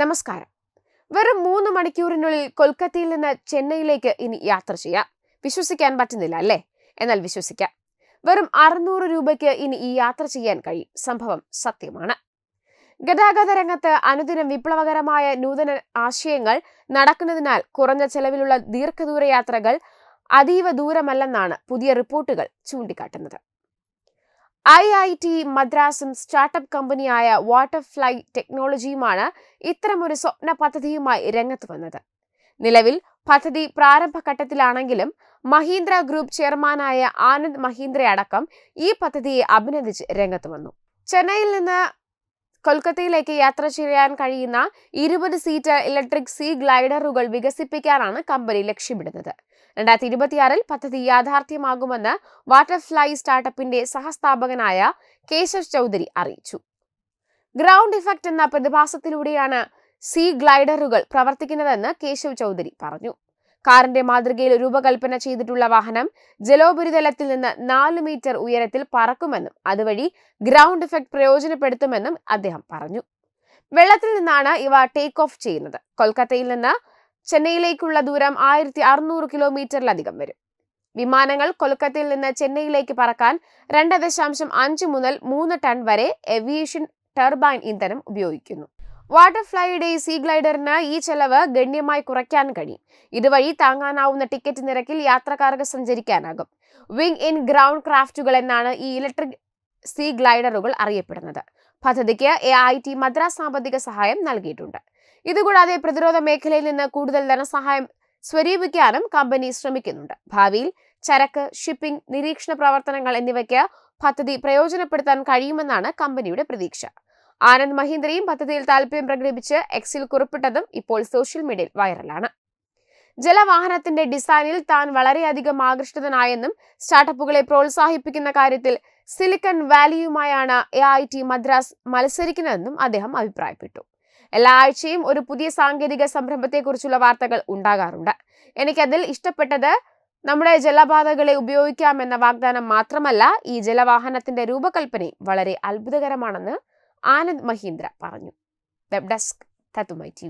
നമസ്കാരം. വെറും മൂന്ന് മണിക്കൂറിനുള്ളിൽ കൊൽക്കത്തയിൽ നിന്ന് ചെന്നൈയിലേക്ക് ഇനി യാത്ര ചെയ്യാം. വിശ്വസിക്കാൻ പറ്റുന്നില്ല അല്ലേ? എന്നാൽ വിശ്വസിക്കാം. വെറും അറുന്നൂറ് രൂപയ്ക്ക് ഇനി ഈ യാത്ര ചെയ്യാൻ കഴിയും. സംഭവം സത്യമാണ്. ഗതാഗത രംഗത്ത് അനുദിനം വിപ്ലവകരമായ നൂതന ആശയങ്ങൾ നടക്കുന്നതിനാൽ കുറഞ്ഞ ചെലവിലുള്ള ദീർഘദൂര യാത്രകൾ അതീവ ദൂരമല്ലെന്നാണ് പുതിയ റിപ്പോർട്ടുകൾ ചൂണ്ടിക്കാട്ടുന്നത്. ഐ ഐ ടി മദ്രാസും സ്റ്റാർട്ടപ്പ് കമ്പനിയായ വാട്ടർഫ്ലൈ ടെക്നോളജിയുമാണ് ഇത്തരമൊരു സ്വപ്ന പദ്ധതിയുമായി രംഗത്ത് വന്നത്. നിലവിൽ പദ്ധതി പ്രാരംഭഘട്ടത്തിലാണെങ്കിലും മഹീന്ദ്ര ഗ്രൂപ്പ് ചെയർമാനായ ആനന്ദ് മഹീന്ദ്ര അടക്കം ഈ പദ്ധതിയെ അഭിനന്ദിച്ച് രംഗത്ത് വന്നു. ചെന്നൈയിൽ നിന്ന് കൊൽക്കത്തയിലേക്ക് യാത്ര ചെയ്യാൻ കഴിയുന്ന ഇരുപത് സീറ്റ് ഇലക്ട്രിക് സീ ഗ്ലൈഡറുകൾ വികസിപ്പിക്കാനാണ് കമ്പനി ലക്ഷ്യമിടുന്നത്. രണ്ടായിരത്തി ഇരുപത്തിയാറിൽ പദ്ധതി യാഥാർത്ഥ്യമാകുമെന്ന് വാട്ടർഫ്ലൈ സ്റ്റാർട്ടപ്പിന്റെ സഹസ്ഥാപകനായ കേശവ് ചൗധരി അറിയിച്ചു. ഗ്രൗണ്ട് ഇഫക്റ്റ് എന്ന പ്രതിഭാസത്തിലൂടെയാണ് സീ ഗ്ലൈഡറുകൾ പ്രവർത്തിക്കുന്നതെന്ന് കേശവ് ചൗധരി പറഞ്ഞു. കാറിന്റെ മാതൃകയിൽ രൂപകൽപ്പന ചെയ്തിട്ടുള്ള വാഹനം ജലോപരിതലത്തിൽ നിന്ന് നാല് മീറ്റർ ഉയരത്തിൽ പറക്കുമെന്നും അതുവഴി ഗ്രൗണ്ട് ഇഫക്റ്റ് പ്രയോജനപ്പെടുത്തുമെന്നും അദ്ദേഹം പറഞ്ഞു. വെള്ളത്തിൽ നിന്നാണ് ഇവ ടേക്ക് ഓഫ് ചെയ്യുന്നത്. കൊൽക്കത്തയിൽ നിന്ന് ചെന്നൈയിലേക്കുള്ള ദൂരം ആയിരത്തി അറുന്നൂറ് കിലോമീറ്ററിലധികം വരും. വിമാനങ്ങൾ കൊൽക്കത്തയിൽ നിന്ന് ചെന്നൈയിലേക്ക് പറക്കാൻ രണ്ട് ദശാംശം അഞ്ച് മുതൽ മൂന്ന് ടൺ വരെ എവിയേഷൻ ടർബൈൻ ഇന്ധനം ഉപയോഗിക്കുന്നു. വാട്ടർഫ്ലൈയുടെ സീ ഗ്ലൈഡറിന് ഈ ചെലവ് ഗണ്യമായി കുറയ്ക്കാൻ കഴിയും. ഇതുവഴി താങ്ങാനാവുന്ന ടിക്കറ്റ് നിരക്കിൽ യാത്രക്കാർക്ക് സഞ്ചരിക്കാനാകും. വിങ് ഇൻ ഗ്രൗണ്ട് ക്രാഫ്റ്റുകൾ എന്നാണ് ഈ ഇലക്ട്രിക് സീ ഗ്ലൈഡറുകൾ അറിയപ്പെടുന്നത്. പദ്ധതിക്ക് എ ഐ ടി മദ്രാസ് സാമ്പത്തിക സഹായം നൽകിയിട്ടുണ്ട്. ഇതുകൂടാതെ പ്രതിരോധ മേഖലയിൽ നിന്ന് കൂടുതൽ ധനസഹായം സ്വരൂപിക്കാനും കമ്പനി ശ്രമിക്കുന്നുണ്ട്. ഭാവിയിൽ ചരക്ക് ഷിപ്പിംഗ് നിരീക്ഷണ പ്രവർത്തനങ്ങൾ എന്നിവയ്ക്ക് പദ്ധതി പ്രയോജനപ്പെടുത്താൻ കഴിയുമെന്നാണ് കമ്പനിയുടെ പ്രതീക്ഷ. ആനന്ദ് മഹീന്ദ്രയും പദ്ധതിയിൽ താല്പര്യം പ്രകടിപ്പിച്ച് എക്സിൽ കുറിപ്പിട്ടതും ഇപ്പോൾ സോഷ്യൽ മീഡിയയിൽ വൈറലാണ് ജലവാഹനത്തിന്റെ ഡിസൈനിൽ താൻ വളരെയധികം ആകൃഷ്ടനായെന്നും സ്റ്റാർട്ടപ്പുകളെ പ്രോത്സാഹിപ്പിക്കുന്ന കാര്യത്തിൽ സിലിക്കൺ വാലിയുമായാണ് എ ഐ ടി മദ്രാസ് മത്സരിക്കുന്നതെന്നും അദ്ദേഹം അഭിപ്രായപ്പെട്ടു. എല്ലാ ആഴ്ചയും ഒരു പുതിയ സാങ്കേതിക സംരംഭത്തെക്കുറിച്ചുള്ള വാർത്തകൾ ഉണ്ടാകാറുണ്ട്. എനിക്കതിൽ ഇഷ്ടപ്പെട്ടത് നമ്മുടെ ജലപാതകളെ ഉപയോഗിക്കാമെന്ന വാഗ്ദാനം മാത്രമല്ല ഈ ജലവാഹനത്തിന്റെ രൂപകൽപ്പനയും വളരെ അത്ഭുതകരമാണെന്ന് ആനന്ദ് മഹീന്ദ്ര പറഞ്ഞു. വെബ് ഡെസ്ക് തത്തുമൈ ടി